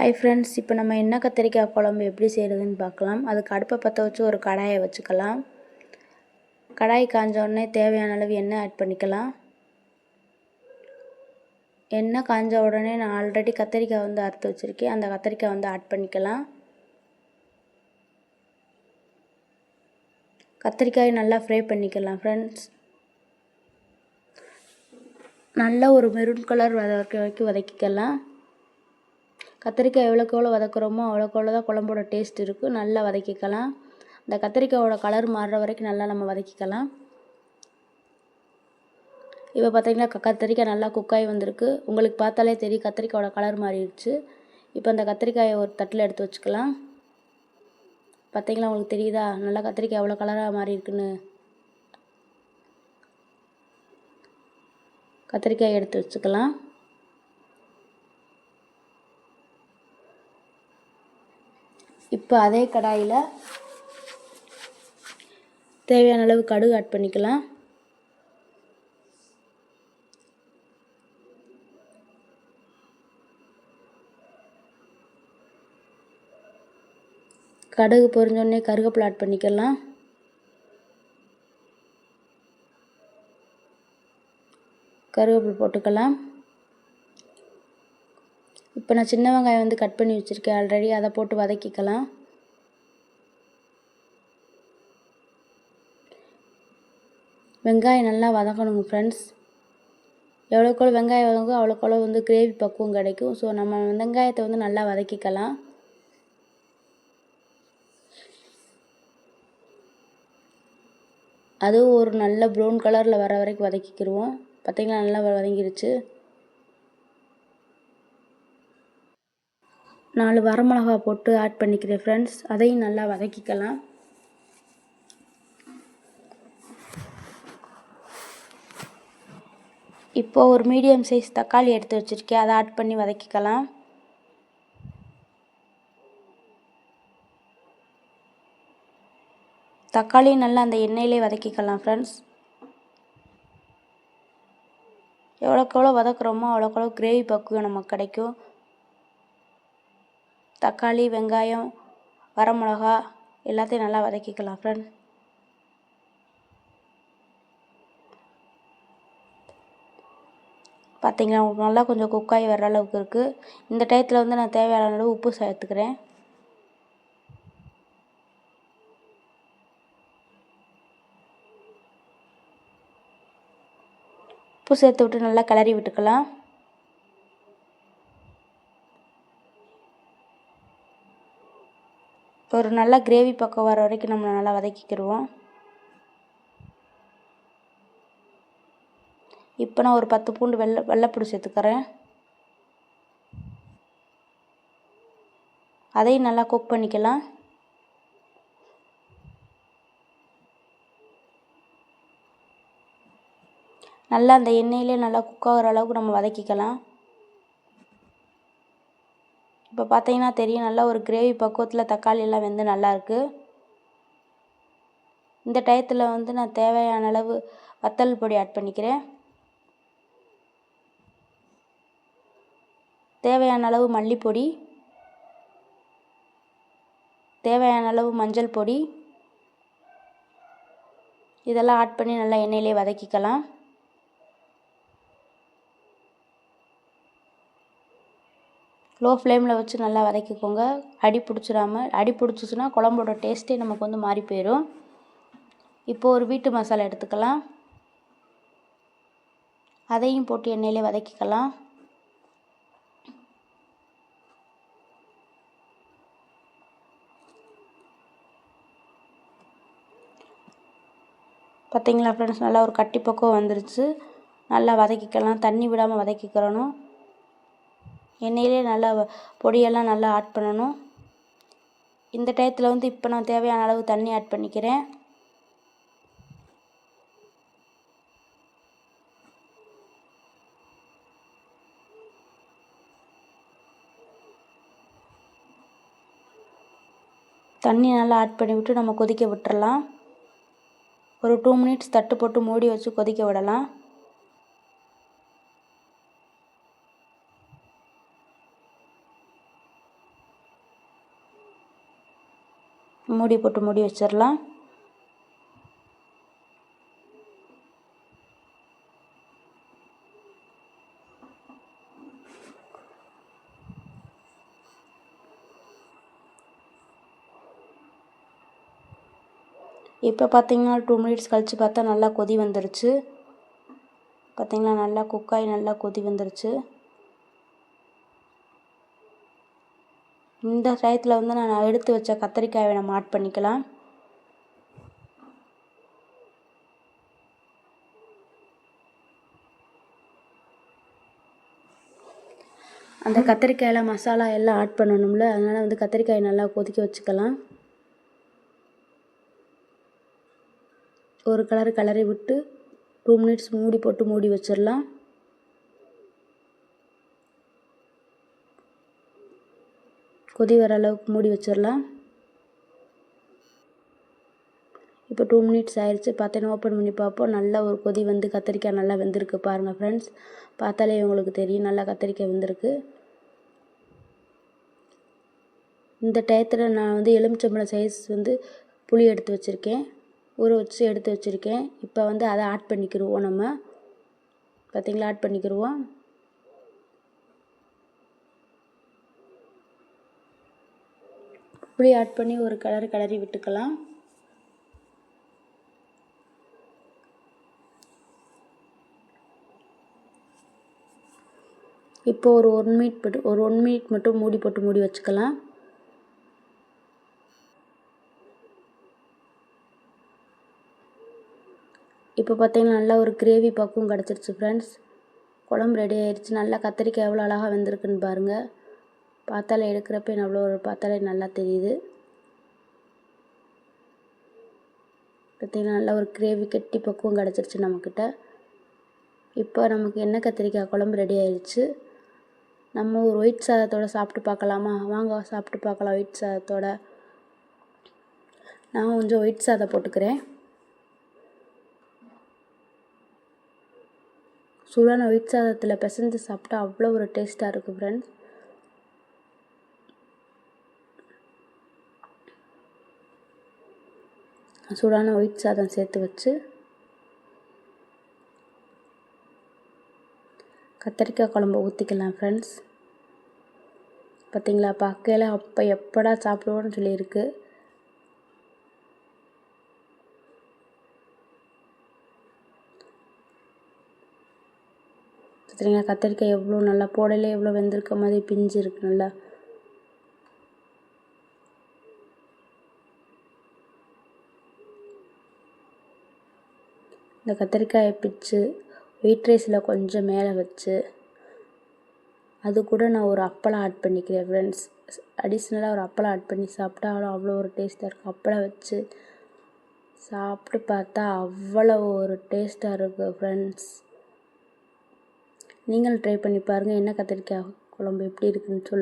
Hi friends இப்போ நம்ம என்ன கத்திரிக்காய் குழம்பு எப்படி செய்கிறதுன்னு பார்க்கலாம். அதுக்கு அடுப்பை பற்ற வச்சு ஒரு கடாயை வச்சுக்கலாம். கடாய் காஞ்ச உடனே தேவையான அளவு எண்ணெய் ஆட் பண்ணிக்கலாம். எண்ணெய் காஞ்ச உடனே நான் ஆல்ரெடி கத்திரிக்காய் வந்து அறுத்து வச்சுருக்கேன். அந்த கத்திரிக்காய் வந்து ஆட் பண்ணிக்கலாம். கத்திரிக்காய் நல்லா ஃப்ரை பண்ணிக்கலாம் ஃப்ரெண்ட்ஸ் நல்லா ஒரு மெரூன் கலர் வதக்க வரைக்கும் வதக்கிக்கலாம். கத்திரிக்காய் எவ்வளோக்கு எவ்வளோ வதக்குறோமோ அவ்வளோக்கு எவ்வளோ தான் குழம்போட டேஸ்ட் இருக்கும் நல்லா வதக்கிக்கலாம். இந்த கத்திரிக்காயோட கலர் மாறுற வரைக்கும் நல்லா நம்ம வதக்கிக்கலாம். இப்போ பார்த்தீங்கன்னா கத்திரிக்காய் நல்லா குக்காய் வந்திருக்கு. உங்களுக்கு பார்த்தாலே தெரியும் கத்திரிக்காயோட கலர் மாறிடுச்சு. இப்போ அந்த கத்திரிக்காயை ஒரு தட்டில் எடுத்து வச்சுக்கலாம். பார்த்தீங்களா உங்களுக்கு தெரியுதா? நல்லா கத்திரிக்காய் எவ்வளோ கலராக மாறி இருக்குன்னு கத்திரிக்காய் எடுத்து வச்சுக்கலாம். இப்போ அதே கடாயில் தேவையான அளவு கடுகு ஆட் பண்ணிக்கலாம். கடுகு பொரிஞ்சோடனே கருவேப்பிலை ஆட் பண்ணிக்கலாம். கருவேப்பிலை போட்டுக்கலாம். இப்போ நான் சின்ன வெங்காயம் வந்து கட் பண்ணி வச்சுருக்கேன். ஆல்ரெடி அதை போட்டு வதக்கிக்கலாம். வெங்காயம் நல்லா வதக்கணுங்க ஃப்ரெண்ட்ஸ் எவ்வளோக்கோளோ வெங்காயம் வதங்கும் அவ்வளோக்கோளோ வந்து கிரேவி பக்குவம் கிடைக்கும். ஸோ நம்ம வெங்காயத்தை வந்து நல்லா வதக்கிக்கலாம். அதுவும் ஒரு நல்ல ப்ரௌன் கலரில் வர வரைக்கும் வதக்கிக்கிடுவோம் பார்த்திங்களா? நல்லா வதங்கிருச்சு. நாலு வரமிளகா போட்டு ஆட் பண்ணிக்கிறேன் ஃப்ரெண்ட்ஸ் அதையும் நல்லா வதக்கிக்கலாம். இப்போது ஒரு மீடியம் சைஸ் தக்காளி எடுத்து வச்சுருக்கேன். அதை ஆட் பண்ணி வதக்கிக்கலாம். தக்காளி நல்லா அந்த எண்ணெயிலே வதக்கிக்கலாம் ஃப்ரெண்ட்ஸ் எவ்வளோக்கு எவ்வளோ வதக்குறோமோ அவ்வளோக்கு எவ்வளோ கிரேவி பக்குவம் நமக்கு கிடைக்கும். தக்காளி வெங்காயம் வரமிளகா எல்லாத்தையும் நல்லா வதக்கிக்கலாம் ஃப்ரெண்ட் பார்த்தீங்களா நல்லா கொஞ்சம் குக்காகி வர அளவுக்கு இருக்குது இந்த டயத்தில் வந்து நான் தேவையான அளவு உப்பு சேர்த்துக்கிறேன். உப்பு சேர்த்து விட்டு நல்லா கிளறி விட்டுக்கலாம். ஒரு நல்லா கிரேவி பக்கம் வர வரைக்கும் நம்ம நல்லா வதக்கிக்கிடுவோம் இப்போ நான் ஒரு பத்து பூண்டு வெள்ளை வெள்ளைப்பூடு சேர்த்துக்கிறேன். அதையும் நல்லா குக் பண்ணிக்கலாம். நல்லா அந்த எண்ணெயிலே நல்லா குக் ஆகிற அளவுக்கு நம்ம வதக்கிக்கலாம். இப்போ பார்த்தீங்கன்னா தெரியும் நல்லா ஒரு கிரேவி பக்குவத்தில் தக்காளி எல்லாம் வெந்து நல்லாயிருக்கு இந்த டயத்தில் வந்து நான் தேவையான அளவு வத்தல் பொடி ஆட் பண்ணிக்கிறேன். தேவையான அளவு மல்லிப்பொடி. தேவையான அளவு மஞ்சள் பொடி. இதெல்லாம் ஆட் பண்ணி நல்லா எண்ணெயிலே வதக்கிக்கலாம். லோ ஃப்ளேமில் வச்சு நல்லா வதக்கிக்கோங்க. அடி பிடிச்சிடாம அடி பிடிச்சிச்சின்னா குழம்போட டேஸ்ட்டே நமக்கு வந்து மாறி போயிடும் இப்போது ஒரு வீட்டு மசாலா எடுத்துக்கலாம். அதையும் போட்டு எண்ணெயிலே வதக்கிக்கலாம். பார்த்தீங்களா ஃப்ரெண்ட்ஸ் நல்லா ஒரு கட்டி பக்கம் வந்துருச்சு. நல்லா வதக்கிக்கலாம். தண்ணி விடாமல் வதக்கிக்கிறணும். எண்ணெயிலே நல்லா பொடியெல்லாம் நல்லா ஆட் பண்ணணும். இந்த டயத்தில் வந்து இப்போ நான் தேவையான அளவு தண்ணி ஆட் பண்ணிக்கிறேன். தண்ணி நல்லா ஆட் பண்ணி விட்டு நம்ம கொதிக்க விட்டுறலாம். ஒரு டூ மினிட்ஸ் தட்டு போட்டு மூடி வச்சு கொதிக்க விடலாம். மூடி போட்டு மூடி வச்சிடலாம். இப்போ பார்த்தீங்கன்னா டூ மினிட்ஸ் கழித்து பார்த்தா நல்லா கொதி வந்துருச்சு. பார்த்தீங்களா நல்லா குக்காய் நல்லா கொதி வந்துருச்சு. இந்த டயத்தில் வந்து நான் எடுத்து வச்ச கத்திரிக்காயை நம்ம ஆட் பண்ணிக்கலாம். அந்த கத்திரிக்காயில் மசாலா எல்லாம் ஆட் பண்ணணும்ல அதனால் வந்து கத்திரிக்காயை நல்லா கொதிக்க வச்சுக்கலாம். ஒரு கலர் கலரை விட்டு டூ மினிட்ஸ் மூடி போட்டு மூடி வச்சிடலாம். கொதி வர அளவுக்கு மூடி வச்சிடலாம். இப்போ டூ மினிட்ஸ் ஆயிடுச்சு பார்த்தேன்னு ஓப்பன் பண்ணி பார்ப்போம். நல்லா ஒரு கொதி வந்து கத்திரிக்காய் நல்லா வெந்திருக்கு பாருங்கள் ஃப்ரெண்ட்ஸ் பார்த்தாலே உங்களுக்கு தெரியும். நல்லா கத்திரிக்காய் வெந்திருக்கு. இந்த டயத்தில் நான் வந்து எலுமிச்சம்பழம் சைஸ் வந்து புளி எடுத்து வச்சுருக்கேன். ஊற வச்சு எடுத்து வச்சுருக்கேன். இப்போ வந்து அதை ஆட் பண்ணிக்கிடுவோம் நம்ம. பார்த்திங்களா? ஆட் பண்ணிக்கிடுவோம் புளி ஆட் பண்ணி ஒரு கலர் கிளறி விட்டுக்கலாம். இப்போ ஒரு ஒன் மினிட் மட்டும் ஒரு ஒன் மினிட் மட்டும் மூடி போட்டு மூடி வச்சுக்கலாம். இப்போ பார்த்தீங்கன்னா நல்லா ஒரு கிரேவி பக்குவம் கிடச்சிருச்சு ஃப்ரெண்ட்ஸ் குழம்பு ரெடி ஆயிடுச்சு நல்லா கத்திரிக்காய் எவ்வளோ அழகாக வெந்திருக்குன்னு பாருங்கள் பார்த்தாலே எடுக்கிறப்ப அவ்வளோ ஒரு பார்த்தாலே நல்லா தெரியுது. பார்த்திங்கன்னா நல்லா ஒரு கிரேவி கட்டி பக்குவம் கிடச்சிருச்சு நம்மக்கிட்ட இப்போ நமக்கு என்ன கத்திரிக்காய் குழம்பு ரெடி ஆயிடுச்சு நம்ம ஒரு ஒயிட் சாதத்தோடு சாப்பிட்டு பார்க்கலாமா? வாங்க சாப்பிட்டு பார்க்கலாம் ஒயிட் சாதத்தோட. நான் கொஞ்சம் ஒயிட் சாதம் போட்டுக்கிறேன். சூடான ஒயிட் சாதத்தில் பிசைஞ்சு சாப்பிட்டா அவ்வளோ ஒரு டேஸ்ட்டாக இருக்குது ஃப்ரெண்ட்ஸ் சூடான ஒயிட் சாதம் சேர்த்து வச்சு கத்திரிக்காய் குழம்பு ஊற்றிக்கலாம் ஃப்ரெண்ட்ஸ் பார்த்தீங்களா பார்க்கையில் அப்போ எப்படா சாப்பிடுவோன்னு சொல்லியிருக்கு. பார்த்துருங்க கத்திரிக்காய் எவ்வளோ நல்லா போடலே எவ்வளோ வெந்திருக்க மாதிரி பிஞ்சு இருக்கு நல்லா. இந்த கத்திரிக்காயை பிச்சு ஒயிட் ரைஸில் கொஞ்சம் மேலே வச்சு அது கூட நான் ஒரு அப்பளம் ஆட் பண்ணிக்கிறேன் ஃப்ரெண்ட்ஸ் அடிஷ்னலாக ஒரு அப்பளம் ஆட் பண்ணி சாப்பிட்டா அவ்வளோ ஒரு டேஸ்ட்டாக இருக்கும். அப்பளம் வச்சு சாப்பிட்டு பார்த்தா அவ்வளோ ஒரு டேஸ்ட்டாக இருக்குது ஃப்ரெண்ட்ஸ் நீங்கள் ட்ரை பண்ணி பாருங்கள் என்ன கத்திரிக்காய் குழம்பு எப்படி இருக்குதுன்னு சொல்லுங்கள்